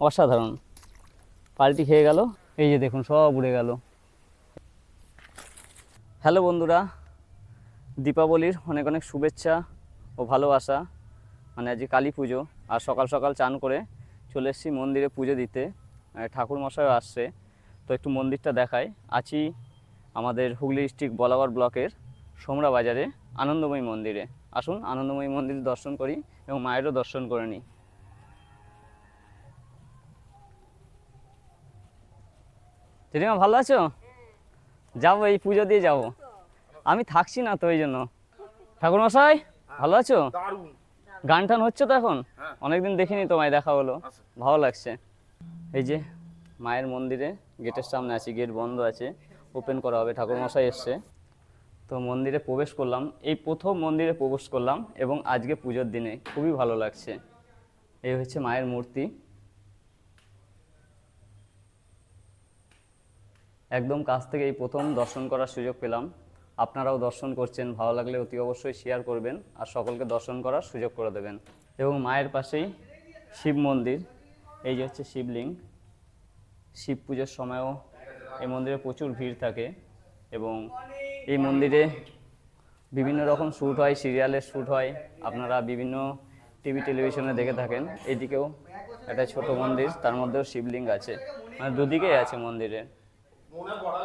অসাধারণ। পাল্টি খেয়ে গেল, এই যে দেখুন সব উড়ে গেল। হ্যালো বন্ধুরা, দীপাবলির অনেক অনেক শুভেচ্ছা ও ভালোবাসা। মানে আজকে কালী পুজো, আর সকাল সকাল চান করে চলে এসেছি মন্দিরে পুজো দিতে। ঠাকুর মশাইও আসছে, তো একটু মন্দিরটা দেখায় আছি আমাদের হুগলি ডিস্ট্রিক্ট বলাগড় ব্লকের সোমরা বাজারে আনন্দময়ী মন্দিরে। আসুন আনন্দময়ী মন্দির দর্শন করি এবং মায়েরও দর্শন করে নিই। দিদিমা ভালো আছো? যাব এই পুজো দিয়ে যাব। আমি থাকছি না তো এই জন্য। ঠাকুর মশাই ভালো আছো? গান টান হচ্ছে তো এখন? হ্যাঁ। অনেকদিন দেখিনি তোমায় দেখা হলো। আচ্ছা। ভালো লাগছে। এই যে মায়ের মন্দিরে গেটের সামনে আছি গেট বন্ধ আছে ওপেন করা হবে ঠাকুর মশাই এসছে। তো মন্দিরে প্রবেশ করলাম এই প্রথম মন্দিরে প্রবেশ করলাম এবং আজকে পুজোর দিনে খুবই ভালো লাগছে। এই হচ্ছে মায়ের মূর্তি। একদম কাছ থেকে এই প্রথম দর্শন করার সুযোগ পেলাম। আপনারাও দর্শন করছেন, ভালো লাগলে অতি অবশ্যই শেয়ার করবেন আর সকলকে দর্শন করার সুযোগ করে দেবেন। এবং মায়ের পাশেই শিব মন্দির, এই যে হচ্ছে শিবলিঙ্গ। শিব পুজোর সময়ও এই মন্দিরে প্রচুর ভিড় থাকে এবং এই মন্দিরে বিভিন্ন রকম শ্যুট হয় সিরিয়ালের শ্যুট হয়। আপনারা বিভিন্ন টিভি টেলিভিশনে দেখে থাকেন। এদিকেও একটা ছোট মন্দির, তার মধ্যেও শিবলিঙ্গ আছে। মানে দুদিকেই আছে মন্দিরের মনে পড়া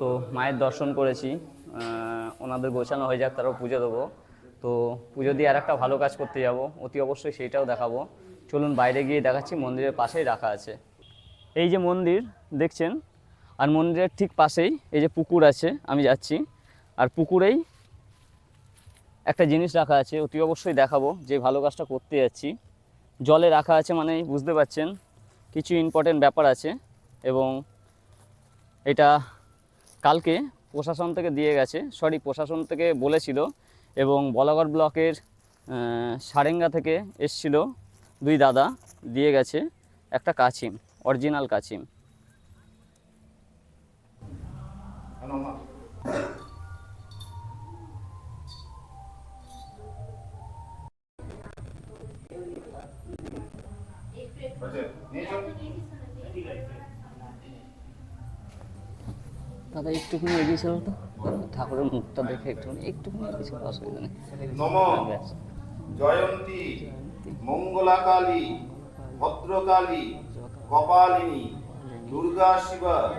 তো। মায়ের দর্শন করেছি ওনাদের গোছানো হয়ে যাক তারপর পুজো দেবো। তো পুজো দিয়ে আর একটা ভালো কাজ করতে যাব অতি অবশ্যই সেইটাও দেখাবো। চলুন বাইরে গিয়ে দেখাচ্ছি মন্দিরের পাশেই রাখা আছে। এই যে মন্দির দেখছেন? আর মন্দিরের ঠিক পাশেই এই যে পুকুর আছে আমি যাচ্ছি। আর পুকুরেই একটা জিনিস রাখা আছে অতি অবশ্যই দেখাবো যে ভালো কাজটা করতে যাচ্ছি। জলে রাখা আছে মানে বুঝতে পারছেন কিছু ইম্পর্টেন্ট ব্যাপার আছে এবং এটা কালকে প্রশাসন থেকে দিয়ে গেছে সরি প্রশাসন থেকে বলেছিল এবং বলাগড় ব্লকের সারেঙ্গা থেকে এসছিল দুই দাদা, দিয়ে গেছে একটা কাছিম অরিজিনাল কাছিম। দাদা, একটুখানি এগিয়ে ছিল তো। ঠাকুরের মুখটা দেখে একটুখানি একটুখানি এগিয়ে ছিল অসুবিধা নেই। জয়ন্তী। মঙ্গলাকালী। ভদ্রকালী। কপালিনী। দুর্গা শিবা।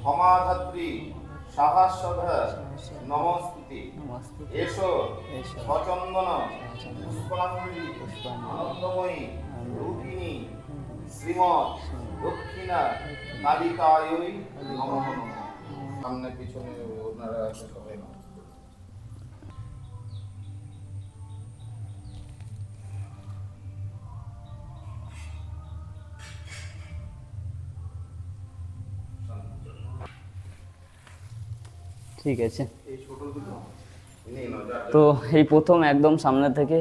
ক্ষমাধাত্রী। সাহাস্যধা নমস্তুতি। নমস্তে এসো। পুষ্পাঞ্জলি পুষ্পাঞ্জলি। আনন্দময়ী। রূপিণী শ্রীমৎ। দক্ষিণা। কালিকায়ই নমঃ নমঃ। সামনে পিছনে ওনারা আছে সবাই ঠিক আছে। তো এই প্রথম একদম সামনে থেকে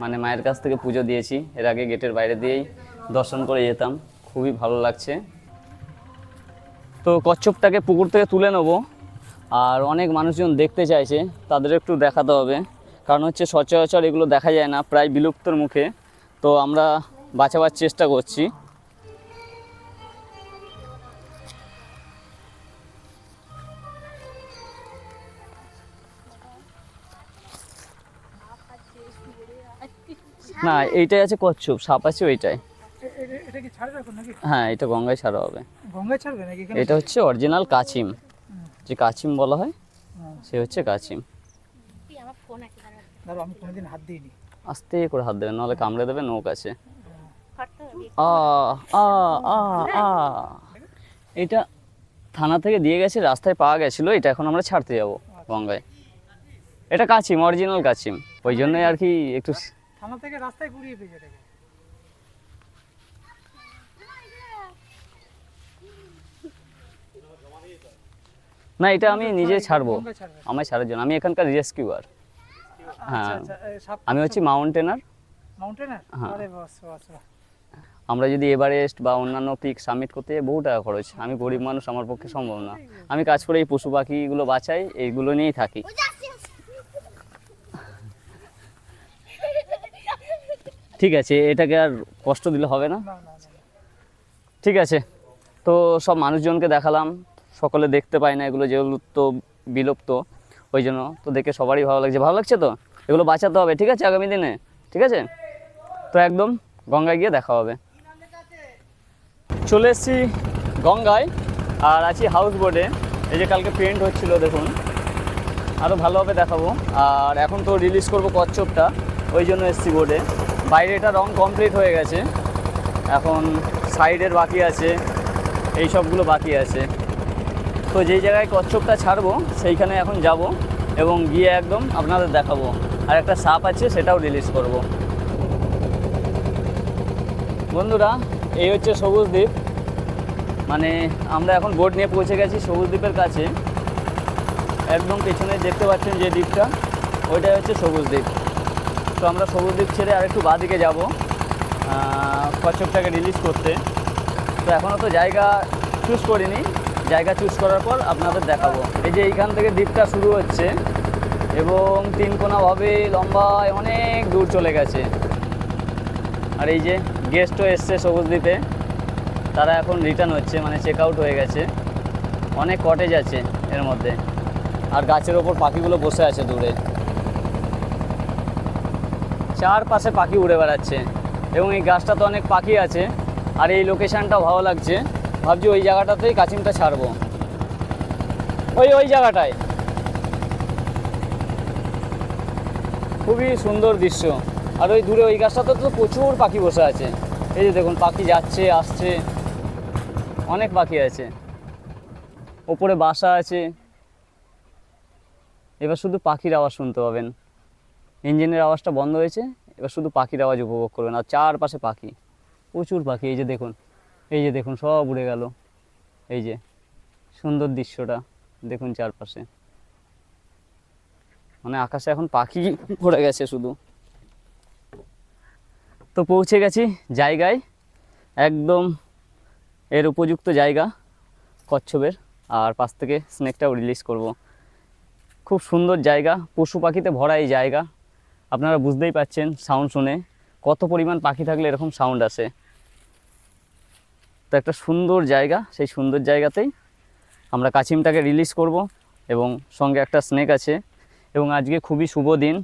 মানে মায়ের কাছ থেকে পুজো দিয়েছি। এর আগে গেটের বাইরে দিয়েই দর্শন করে যেতাম। খুবই ভালো লাগছে। তো কচ্ছপটাকে পুকুর থেকে তুলে নেব। আর অনেক মানুষজন দেখতে চাইছে, তাদের একটু দেখাতে হবে। কারণ হচ্ছে সচরাচর এগুলো দেখা যায় না, প্রায় বিলুপ্তর মুখে। তো আমরা বাঁচাবার চেষ্টা করছি। না, এইটাই আছে কচ্ছপ, সাপ আছে ওইটাই। এটা- কি ছাড়বে এখন নাকি? হ্যাঁ এটা গঙ্গায় ছাড়া হবে। গঙ্গায় ছাড়বে নাকি? এটা হচ্ছে অরিজিনাল কাছিম যে কাছিম বলা হয় সে হচ্ছে দাঁড়া আমি কোনোদিন হাত দিইনি। আস্তে করে হাত দেবেন নাহলে কামড়ে দেবে নৌক আছে। এটা থানা থেকে দিয়ে গেছে রাস্তায় পাওয়া গেছিল এটা এখন আমরা ছাড়তে যাব গঙ্গায়। এটা কাছিম অরিজিনাল কাছিম ওই জন্যই আর কি একটু থানা থেকে রাস্তায় ঘুরিয়ে পেয়েছে না এটা আমি নিজে ছাড়বো। আমায় ছাড়ার জন্য। আমি এখানকার রেস্কিউয়ার হ্যাঁ। আমি হচ্ছি মাউন্টেনার হ্যাঁ। মাউন্টেনার আমরা যদি এভারেস্ট বা অন্যান্য পিক সাবমিট করতে বহু টাকা খরচ। আমি গরিব মানুষ আমার পক্ষে সম্ভব না। আমি কাজ করে এই পশু পাখিগুলো বাঁচাই এইগুলো নিয়েই থাকি। ঠিক আছে এটাকে আর কষ্ট দিলে হবে না। ঠিক আছে। তো সব মানুষজনকে দেখালাম। সকলে দেখতে পায় না, এগুলো যেগুলো তো বিলুপ্ত, ওই জন্য তো দেখে সবারই ভালো লাগছে। ভালো লাগছে তো? এগুলো বাঁচাতে হবে, ঠিক আছে আগামী দিনে? ঠিক আছে? তো একদম গঙ্গায় গিয়ে দেখা হবে। চলে এসেছি গঙ্গায়, আর আছি হাউস বোর্ডে এই যে কালকে পেন্ট হচ্ছিল, দেখুন। আরও ভালোভাবে দেখাবো। আর এখন তো রিলিজ করব কচ্ছপটা, ওই জন্য এসছি বোর্ডে বাইরে এটা রং কমপ্লিট হয়ে গেছে। এখন সাইডের বাকি আছে, এই সবগুলো বাকি আছে। তো যেই জায়গায় কচ্ছপটা ছাড়বো, সেইখানে এখন যাব এবং গিয়ে একদম আপনাদের দেখাবো। আর একটা সাপ আছে, সেটাও রিলিজ করব। বন্ধুরা, এই হচ্ছে সবুজ দ্বীপ। মানে আমরা এখন বোট নিয়ে পৌঁছে গেছি সবুজ দ্বীপের কাছে। একদম পেছনে দেখতে পাচ্ছেন যে দ্বীপটা, ওইটাই হচ্ছে সবুজ দ্বীপ। তো আমরা সবুজ দ্বীপ ছেড়ে আর একটু বাদিকে যাব কচ্ছপটাকে রিলিজ করতে। তো এখনও তো জায়গা চুজ করিনি। জায়গা চুজ করার পর আপনাদের দেখাবো। এই যে এইখান থেকে দ্বীপটা শুরু হচ্ছে এবং তিন কোনাভাবে লম্বায় অনেক দূর চলে গেছে। আর এই যে গেস্টও এসছে সবুজ দ্বীপে। তারা এখন রিটার্ন হচ্ছে মানে চেক আউট হয়ে গেছে। অনেক কটেজ আছে এর মধ্যে। আর গাছের ওপর পাখিগুলো বসে আছে দূরে। চারপাশে পাখি উড়ে বেড়াচ্ছে। এবং এই গাছটা তো অনেক পাখি আছে। আর এই লোকেশানটাও ভালো লাগছে। ভাবছি ওই জায়গাটাতেই কাচিমটা ছাড়বো। ওই ওই জায়গাটায়। খুবই সুন্দর দৃশ্য। আর ওই দূরে ওই গাছটাতে তো প্রচুর পাখি বসে আছে। এই যে দেখুন, পাখি যাচ্ছে, আসছে। অনেক পাখি আছে। ওপরে বাসা আছে। এবার শুধু পাখির আওয়াজ শুনতে পাবেন। ইঞ্জিনের আওয়াজটা বন্ধ হয়েছে, এবার শুধু পাখির আওয়াজ উপভোগ করবেন। আর চারপাশে পাখি। প্রচুর পাখি। এই যে দেখুন এই যে দেখুন, সব উড়ে গেল। এই যে, সুন্দর দৃশ্যটা, দেখুন চারপাশে। মানে আকাশে এখন পাখি পড়ে গেছে শুধু। তো পৌঁছে গেছি জায়গায়, একদম এর উপযুক্ত জায়গা, কচ্ছপের। আর পাশ থেকে স্নেকটাও রিলিজ করব। খুব সুন্দর জায়গা, পশু পাখিতে ভরা এই জায়গা। আপনারা বুঝতেই পাচ্ছেন সাউন্ড শুনে কত পরিমাণ পাখি থাকলে এরকম সাউন্ড আসে। তো একটা সুন্দর জায়গা, সেই সুন্দর জায়গাতেই আমরা কাছিমটাকে রিলিজ করব এবং সঙ্গে একটা স্নেক আছে। এবং আজকে খুবই শুভ দিন,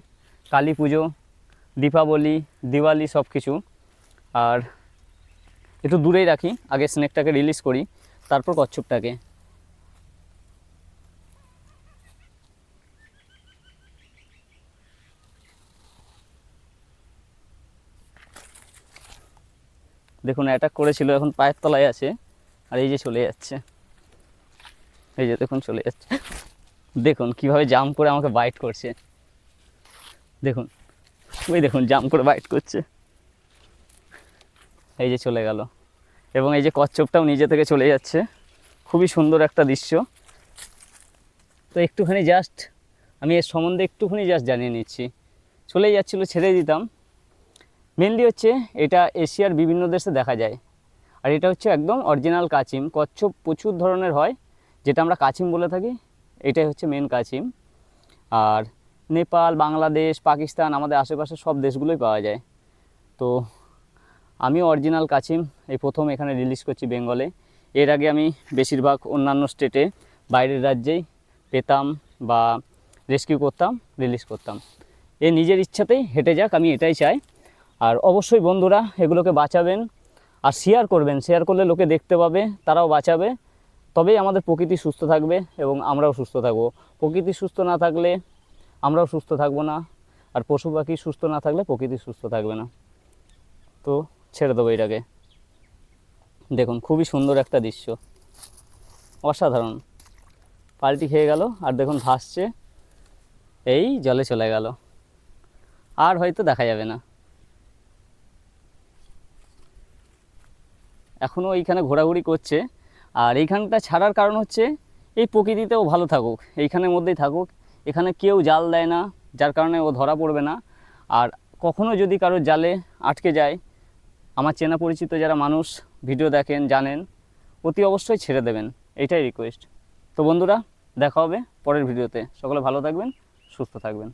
কালী পুজো, দীপাবলি, দিওয়ালি সব কিছু আর একটু দূরেই রাখি, আগে স্নেকটাকে রিলিজ করি, তারপর কচ্ছপটাকে। দেখুন অ্যাটাক করেছিল, এখন পায়ের তলায় আছে, আর এই যে চলে যাচ্ছে। এই যে দেখুন, চলে যাচ্ছে। দেখুন, কীভাবে জাম্প করে আমাকে বাইট করছে। দেখুন, ওই দেখুন জাম্প করে বাইট করছে। এই যে চলে গেল। এবং এই যে কচ্ছপটাও নিজে থেকে চলে যাচ্ছে। খুবই সুন্দর একটা দৃশ্য। তো একটুখানি জাস্ট আমি এর সম্বন্ধে একটুখানি জাস্ট জানিয়ে নিচ্ছি। চলেই যাচ্ছিল, ছেড়ে দিতাম। মেনলি হচ্ছে এটা এশিয়ার বিভিন্ন দেশে দেখা যায়। আর এটা হচ্ছে একদম অরিজিনাল কাচিম। কচ্ছপ প্রচুর ধরনের হয়, যেটা আমরা কাচিম বলে থাকি। এটাই হচ্ছে মেন কাচিম। আর নেপাল, বাংলাদেশ, পাকিস্তান, আমাদের আশেপাশে সব দেশগুলোই পাওয়া যায়। তো আমি অরিজিনাল কাচিম, এই প্রথম এখানে রিলিজ করছি বেঙ্গলে। এর আগে আমি বেশিরভাগ অন্যান্য স্টেটে বাইরের রাজ্যেই পেতাম বা রেস্কিউ করতাম রিলিজ করতাম। এ নিজের ইচ্ছাতেই হেঁটে যাক, আমি এটাই চাই। আর অবশ্যই বন্ধুরা এগুলোকে বাঁচাবেন আর শেয়ার করবেন। শেয়ার করলে লোকে দেখতে পাবে, তারাও বাঁচাবে। তবেই আমাদের প্রকৃতি সুস্থ থাকবে এবং আমরাও সুস্থ থাকব। প্রকৃতি সুস্থ না থাকলে আমরাও সুস্থ থাকব না। আর পশু পাখি সুস্থ না থাকলে প্রকৃতি সুস্থ থাকবে না। তো ছেড়ে দেবো এটাকে। দেখুন, খুবই সুন্দর একটা দৃশ্য। অসাধারণ। পাল্টি খেয়ে গেল আর দেখুন ভাসছে। এই জলে চলে গেল। আর হয়তো দেখা যাবে না। এখনও এইখানে ঘোরাঘুরি করছে। আর এইখানটা ছাড়ার কারণ হচ্ছে, এই প্রকৃতিতেও ভালো থাকুক, এইখানের মধ্যেই থাকুক। এখানে কেউ জাল দেয় না, যার কারণে ও ধরা পড়বে না। আর কখনো যদি কারোর জালে আটকে যায়, আমার চেনা পরিচিত যারা মানুষ, ভিডিও দেখেন, জানেন, অতি অবশ্যই ছেড়ে দেবেন। এটাই রিকোয়েস্ট তো বন্ধুরা, দেখা হবে পরের ভিডিওতে। সকলে ভালো থাকবেন, সুস্থ থাকবেন।